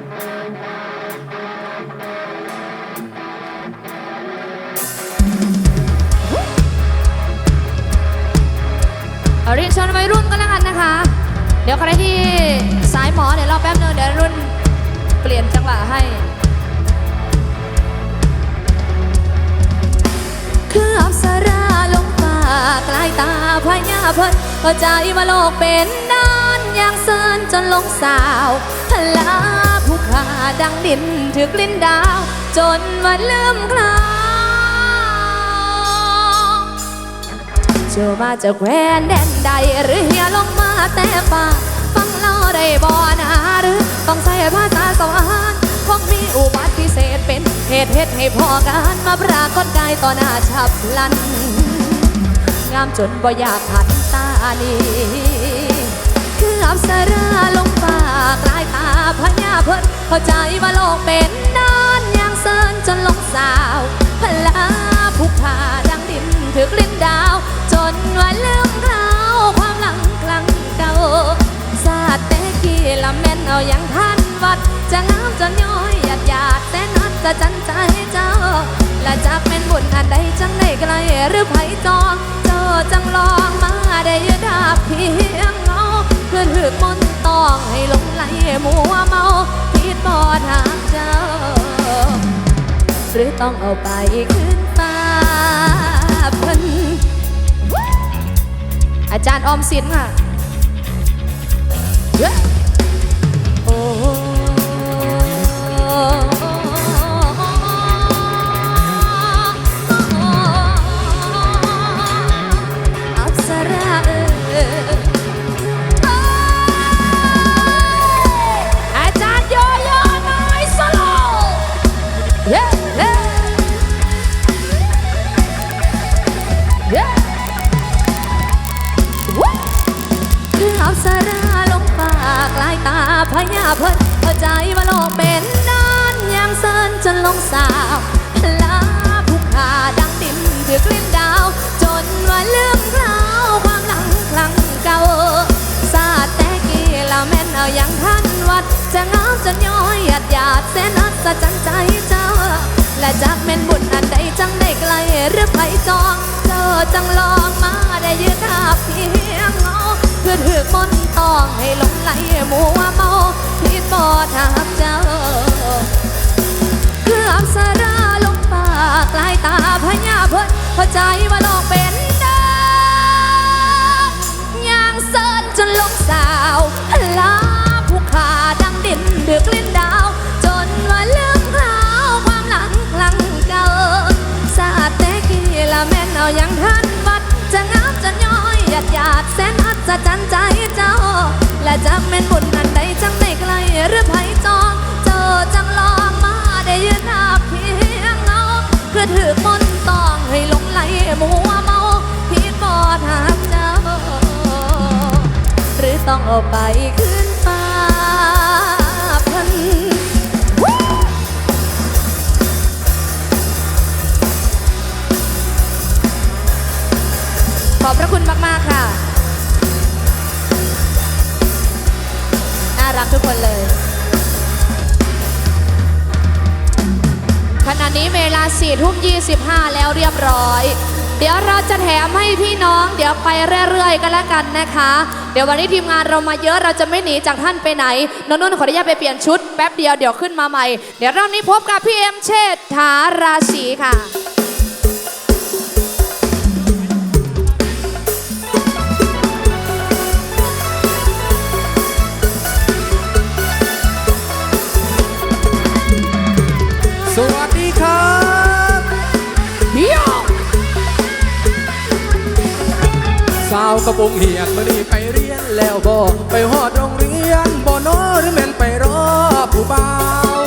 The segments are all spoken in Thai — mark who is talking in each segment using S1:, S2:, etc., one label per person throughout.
S1: เรียนเชิญวัยรุ่นก็แล้วกันนะคะ เดี๋ยวใครที่สายหมอเดี๋ยวรอแป๊บนึงเดี๋ยวรุ่นเปลี่ยนจังหวะให้คืออับสราลงฟ้ากลายตาพญาเพิ่นเข้าใจว่าโลกเป็นด้านอย่างเซินจนลงสาวพลา ผู้ขาดังดินถึกลิ้นดาว จนวันลืมคลาเชื่อมาจากแควนแดนใด หรือเฮียลงมาแต่ป่าฟังเล่าได้บ่นาหรือต้องใช้ภาษาสวรรค์คงมีอุบัติพิเศษเป็นเหตุเหตุให้พ่อกันมาปรากฏกายต่อหน้าฉับพลัน งามจนบ่อยากหันตานี คืออับสราลงฟ้ากลายตาพญาเพิ่นเข้าใจว่าโลกเป็นด้านอย่างเซินจนลงสาวพลาผู้ขาดังดินถึกลิ้นดาว จนว่าลืมคราความหลังครั้งเก่าสาดแต่กี้ละแม่นเอาอย่างท่านวัด จะงามจนย้อยหยาดหยาดแต่นัดจะจันใจเจ้า และจักเป็นบุญอันใดจังได้ไกลหรือไผจองเจ้าจังลองมาได้ยดาบเพียง เงาเพื่อถือมนต์ต้องให้หลงไหลมัวเมาคิดบอดหาเจ้า หรือต้องเอาไปขึ้นฟ้าเพิ่นอาจารย์ออมสินค่ะ มัวเมาผิดบอทางเจ้าคืออับสราลงปากลายตาพญาเพิ่นเข้าใจว่าโลกเป็นดาวย่างเซินจนลงสาวลาผู้ขาดังดินดึกลิ้นดาว จนว่าลืมคราวความหลังครั้งเก่าสาดแต่กี้ละแม่นเอาอย่างท่านวัดจะงามจะย้อยหยาดหยาดแสนอัศจรรย์ใจเจ้า และจักแม่นบุญ ต้องเอาไปขึ้นฟ้าพันขอบพระคุณมาก ๆ ค่ะ น่ารักทุกคนเลย ขณะนี้เวลา4ทุ่ม25 แล้วเรียบร้อย เดี๋ยวเราจะแถมให้พี่น้อง เดี๋ยวไปเรื่อยๆ กันแล้วกันนะคะ เดี๋ยววันนี้ทีมงานเรามาเยอะเราจะไม่หนีจากท่านไปไหนนนนุ่นขออนุญาตไปเปลี่ยนชุดแป๊บเดียวเดี๋ยวขึ้นมาใหม่ เดี๋ยวรอบนี้พบกับพี่เอ็มเชษฐาราศีค่ะ
S2: สวัสดีครับ สาวกระโปรงเหียนมื่อนี้ไปเรียนแล้วบอกไปหอดโรงเรียนบ่นอหรือแม่นไปรอผู้บ่าว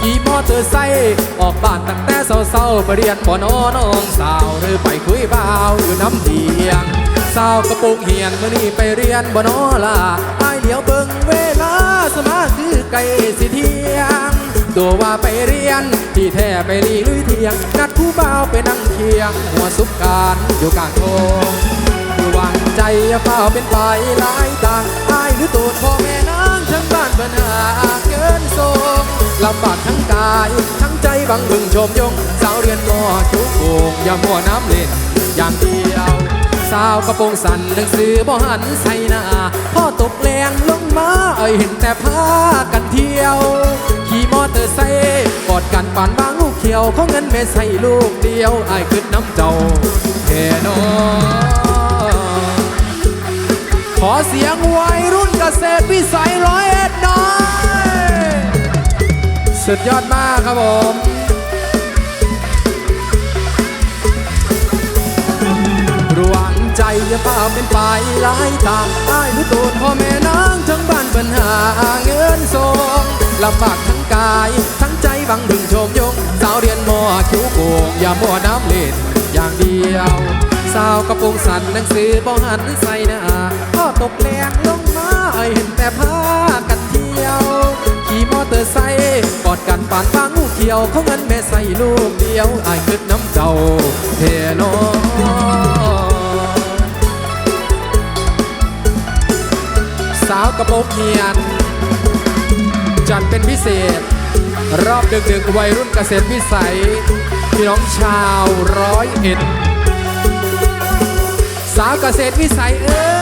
S2: ขี่มอเตอร์ไซค์ออกบ้านตั้งแต่เศร้าๆไปเรียนบ่นอน้องสาวหรือไปคุยบ่าวอยู่น้ำเดียงสาวกระโปรงเหียนมื่อนี้ไปเรียนบ่นอล่ะไอายเดี๋ยวเบิ่งเวลาสมาคือไก่สิเที่ยงตัวว่าไปเรียน ที่แท้ไปรีลุยเที่ยง นัดคู่บ่าวไปนั่งเคียง หัวซุปการอยู่กลางโท งหวังใจเฝ้าเป็นไปหลายต่างอายหรือตูดพ่อแม่นางทั้งบ้านเบิ่นหาเกินทรงลำบากทั้งกาย ทั้งใจบังบึงชมยง สาวเรียนมอคิ้วโป่งอย่ามัวน้ำเล่นอย่างเดียวสาวกระโปรงสันหนังสือบ่หันใส่หน้าพ่อตกแรงลงมาเอ้ยเห็นแต่ผ้ากันเที่ยว ขี่มอเตอร์ไซค์กอดกันปานบางลูกเขียวของเงินแม่ใส่ลูกเดียวไอ้ขึ้นน้ำเจ้าแท่นอ ขอเสียงวัยรุ่นเกษตรวิสัยร้อยเอ็ดหน่อย สุดยอดมากครับผมระวังใจอย่าพาเป็นไปหลายทางอ้ายผู้ตูนพ่อแม่น้องทั้งบ้านปัญหาเงินทรงลำบากทั้งกาย ทั้งใจบังบึงโชมยง สาวเรียนมอคิ้วโกงอย่ามัวน้ำเล่นอย่างเดียว สาวกระโปรงสันหนังสือบ่หันใส่หน้า ตกแรงลงมาเห็นแต่ผ้ากันเที่ยว ขี่มอเตอร์ไซค์กอดกันปานบางูเขียวเขาเงินแม่ใส่ลูกเดียวไอ้ายขึ้นน้ำเจ้าเทนอสาวกระโปรงเฮียน จัดเป็นพิเศษ รอบดึกๆวัยรุ่นเกษตรวิสัยพี่น้องชาวร้อยเอ็ด สาวเกษตรวิสัยเอ้ย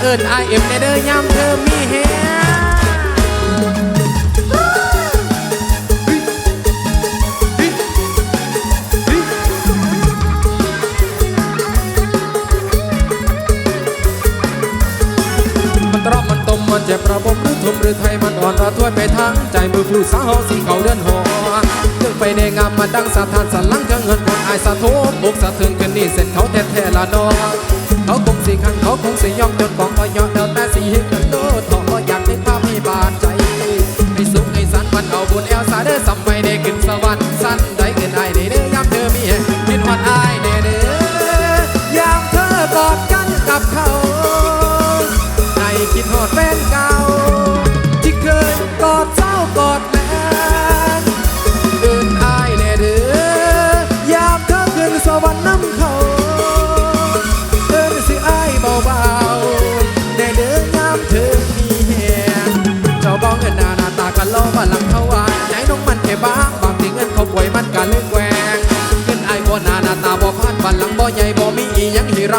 S2: เอิญไอเอ็มเนเดอร์ย่ำเธอมีเฮมันตรอบมันตมมันเจ็บระบมหรือทุมหรือไทยมันอ่อนระทวยไปทางใจมือผู้สาวสีเขาเดือนหอเรื่องไปในงามมันดังสะทานสันลังเครื่องเงินคนอายสะทุบอกสะเทือนกันนี่เสร็จเขาแท้แท้ละนอเขาคงสิขังเขาคงสิยอมจนกอง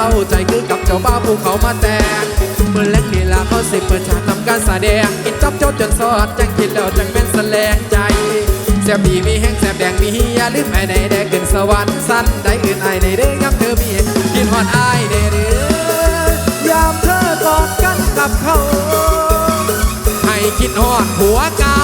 S2: เราใจคือกับเจ้าบ้าภูเขามาแต่งเมื่อแลงนี่ล่ะเขาสิเปิดฉากทำการแสดงกินจับโจดจนสอดจังคิดแล้วจังเป็นแสลงใจแซบดีมีแห้งแซบแดงมีเฮียลืมไอ้ในแดงขึ้นสวรรค์สั้นได้อื่นไอ้ในเด้อยับเธอมีกินฮอดไอ้เด้อเด้อยามเธอกอดกันกับเขาให้คิดฮอดผัวเก่า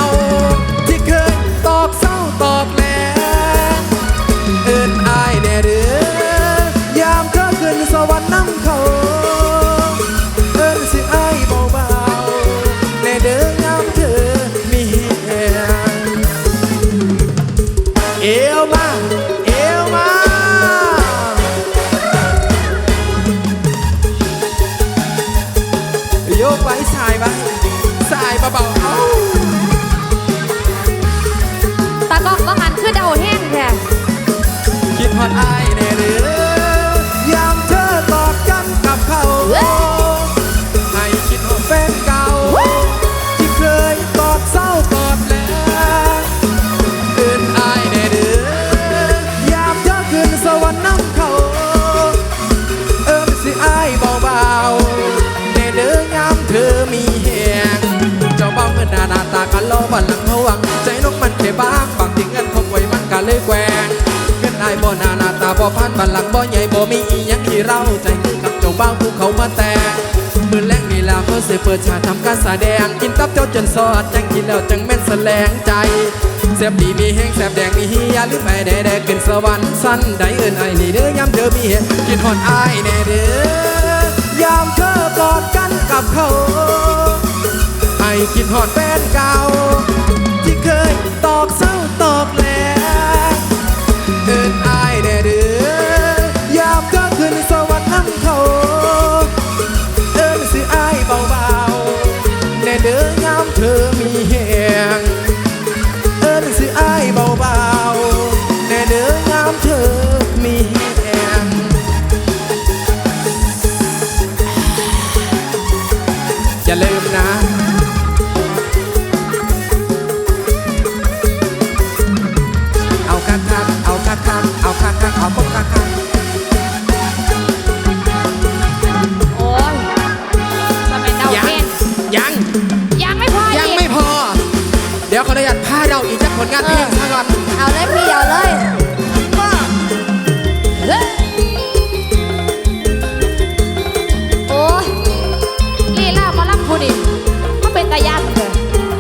S2: ตากันล้อบันหลังเขาวัง ใจนกมันแค่บางบางทีเงินเขาไว้มันก็เลยแกว่งเงินอายบ่หนาหน้าตาบ่พันบันหลังบ่ใหญ่บ่มีอีหยังที่เราใจคือกับเจ้าบ้าภูเขามาแต่มือแรงนี่ล่ะเขาสิเปิดฉากทำการแสดง กินตับเจ้าจนสอดจังกินแล้วจังแม่นแสลงใจแซบดีมีแห้งแซบแดงมีเฮียลืมไปแดแดขึ้นสวรรค์สั้นได้เอินไอ้นี่เด้อยามเธอมีเหตุกินฮอดไอ้แน่เด้อ คิดฮอดแฟนเก่า ลงานเพลงซะก่อน
S1: เอาเลยพี่เอาเลย
S2: มา
S1: เฮ้ยโอ้ยลีลามาลับผู้นี่ก็เป็นตาย่านเหมือนเดิม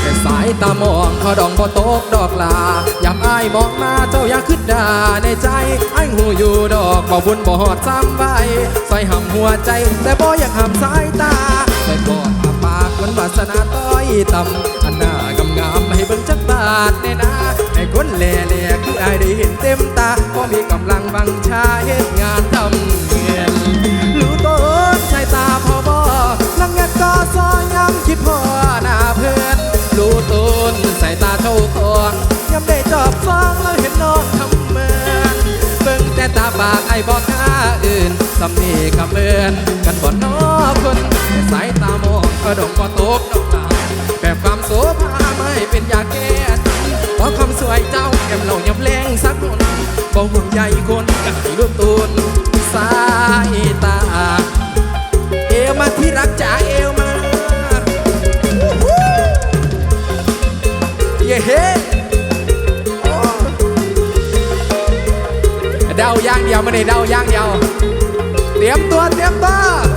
S2: แค่สายตามองเขาดองบ่ตกดอกลายามอ้ายมองมาเจ้าอยากขึ้นดาในใจไอ้ายหูอยู่ดอกบ่บุญบ่หอดซ้ำไว้ใส่หำหัวใจ แต่บ่อยากหำสายตาใส่กอด อาปากมันวาสนาต้อยต่ำอันหน้ากำงามให้เบิ่งจักบาทในนาให้คนแหล่แหล่คืออ้ายได้เห็นเต็มตาพอมีกำลังบังชาเฮ็ดงานทำเงินรู้ต้นใช้ตาพอบ่ลังเงียก็ซอยย้ำคิดพอหน้าเพื่อนรู้ต้นใส่ตาเท่าทองยังได้จอบฟังแล้วเห็นน้องทำเมือนเบิ่งแต่ตาปากไอ้บอกหน้าอื่นสำนีกับเมือนกันบ่นอคนแต่สายตามอง ก็ดองบ่ตกดอกตาแบบความโสภาไม่เป็นยาแก้เพราะความสวยเจ้าแก้มเรายับแรงสักคนบ่ห่วงใยคนกันให้รู้ต้นสายตา เอวมาที่รักจ๋าเอวมาเย้เฮ้เดาอย่างเดียวไม่ได้เดาอย่างเดียว เตรียมตัวเตรียมตัว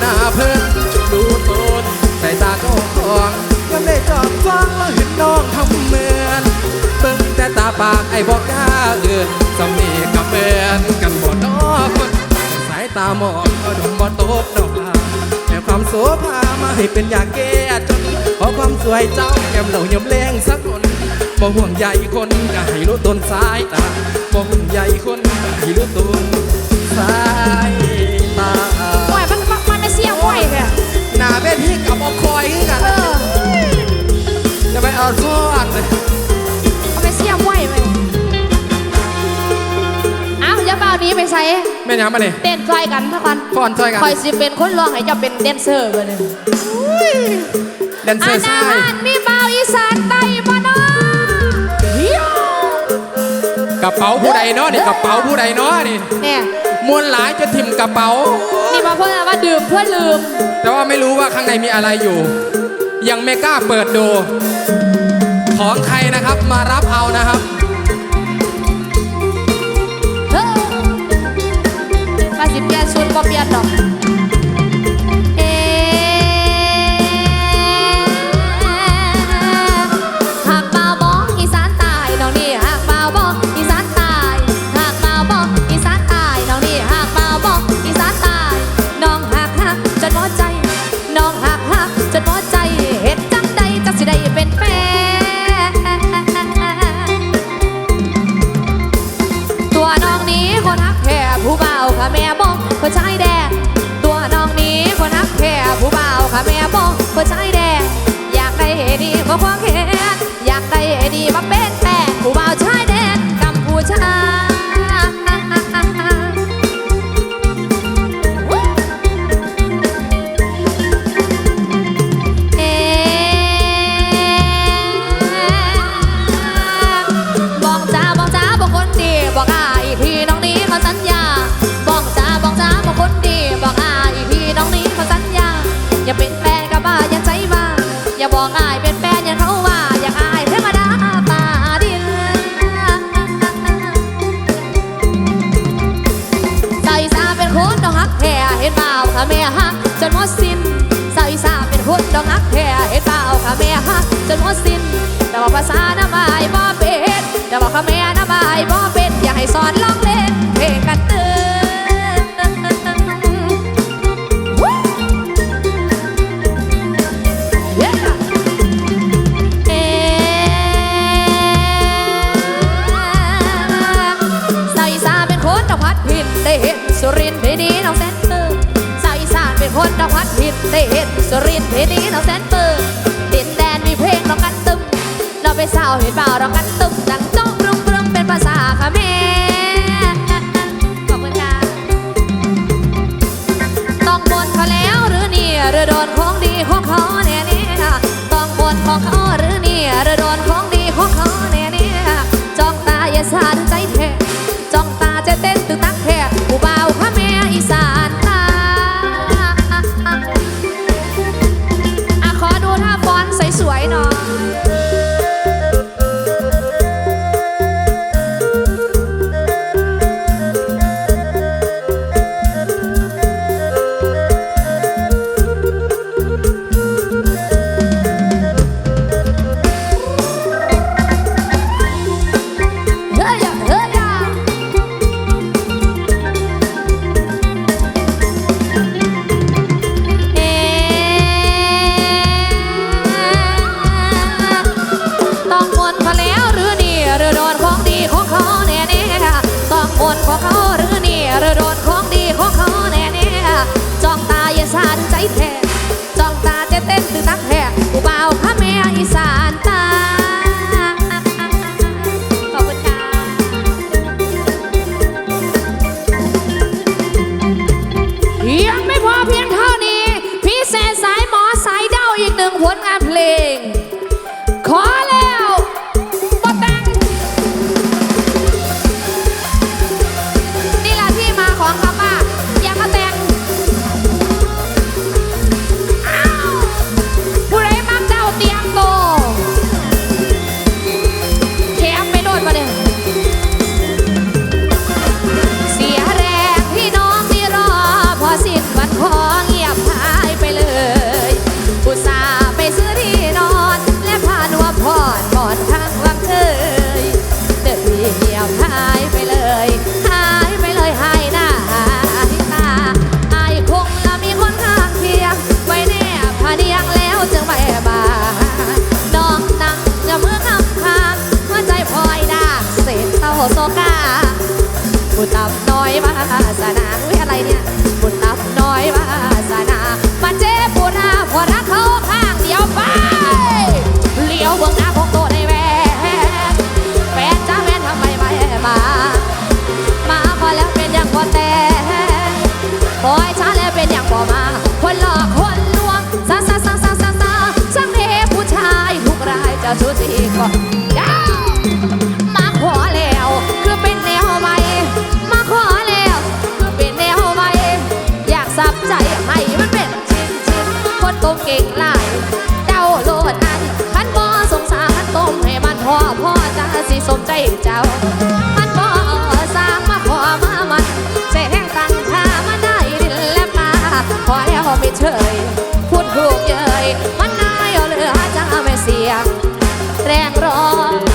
S2: หน้าเพิ่นรู้ต้นใส่ตาเจ้าของยังได้จอบฟังแล้วเห็นน้องทำเหมือนเบิ่งแต่ตาปากไอ้บอกกล้าเอื่นสำนีกับเมือนกันบ่นอคนสายตามองก็ดมบ่ตกดอกลาแต่ความโสภามาให้เป็นอยากแก้จนเพราะความสวยเจ้าแก้มเหล่ายำแรงสักคนบ่ห่วงใยคนก็ให้รู้ต้นสายตาบ่ห่วงใยคนก็ให้รู้ต้นสาย
S1: มันมันไม่เสี่ยงไหวแค่
S2: หน้าเวทีกับบ่คอยคือกัน
S1: เออ
S2: จะไปเอาซ่อนเลย
S1: มันไม่เสี่ยงไหวไหมเอ้าอย่าเปล่านี้ไปใส่
S2: แม่นยังมาเนี่ย
S1: เต้นช่วยกันทุกคน
S2: ฟ้อนช่วยกัน
S1: คอยสิเป็นคนร้องให้เจะเป็นแดนเซอร์ไปเลย
S2: แดนเซอ
S1: อา
S2: ร์
S1: ณา
S2: ชาย
S1: บ้านมีบ่าวอีสานใต้บ่เนาะเฮีย
S2: กระเป๋าผู้ใดเนาะนี่กระเป๋าผู้ใดเนาะนี่
S1: เนี่ย
S2: มวลหลายจะถิ่มกระเป๋า
S1: นี่มาเพื่อว่าดื่มเพื่อลืม
S2: แต่ว่าไม่รู้ว่าข้างในมีอะไรอยู่ ยังไม่กล้าเปิดดู ของใครนะครับมารับเอานะครับ
S1: เฮ้อมาสิเปลี่ยนชุดบ่เปลี่ยนดอก เป็นคนดอกฮักแท้เห็นเปล่าค่ะแม่ฮักจนหมดสิ้นแต่ว่าภาษาหน้าไม้บ่เป็นแต่ว่าค่ะแม่หน้าไม้บ่เป็นอยากให้สอนร้อน อกพัดผิดได้เห็นสรินเพดีน้องแสนเปิงดินแดนมีเพลงร้องกันตึมเราไปสาวเห็นเปล่าร้องกันตึมดังจ้องกรุงกรุงเป็นภาษาเมขอบคุณค่ะต้องบนเขาแล้วหรือเนี่ยหรือโดนของดีของเขาเนี่ยนี่ต้องบนของเขาหรือ เจ้า มันบ่สามมาขอมามันเสียงตั้นทามาได้ดินและปลาขอแล้วไม่เฉยพูดถูกเยยมันนายเหลือจะไม่เสียง แรงร้อง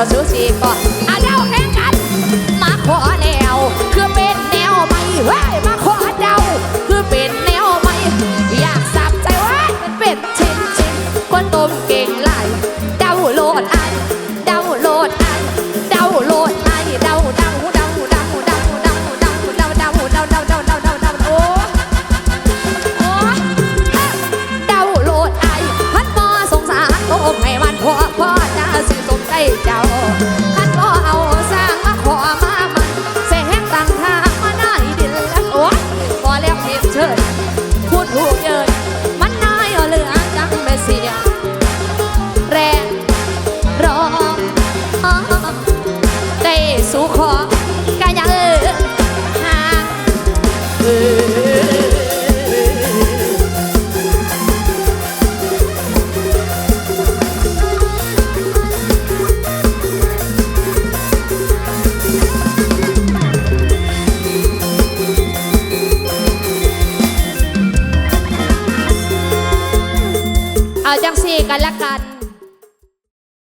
S1: จ้าสูสีก็ออาเดาแข่งกัน มาขอแล้ว คือเป็นแนวไม่เฮ้ย good.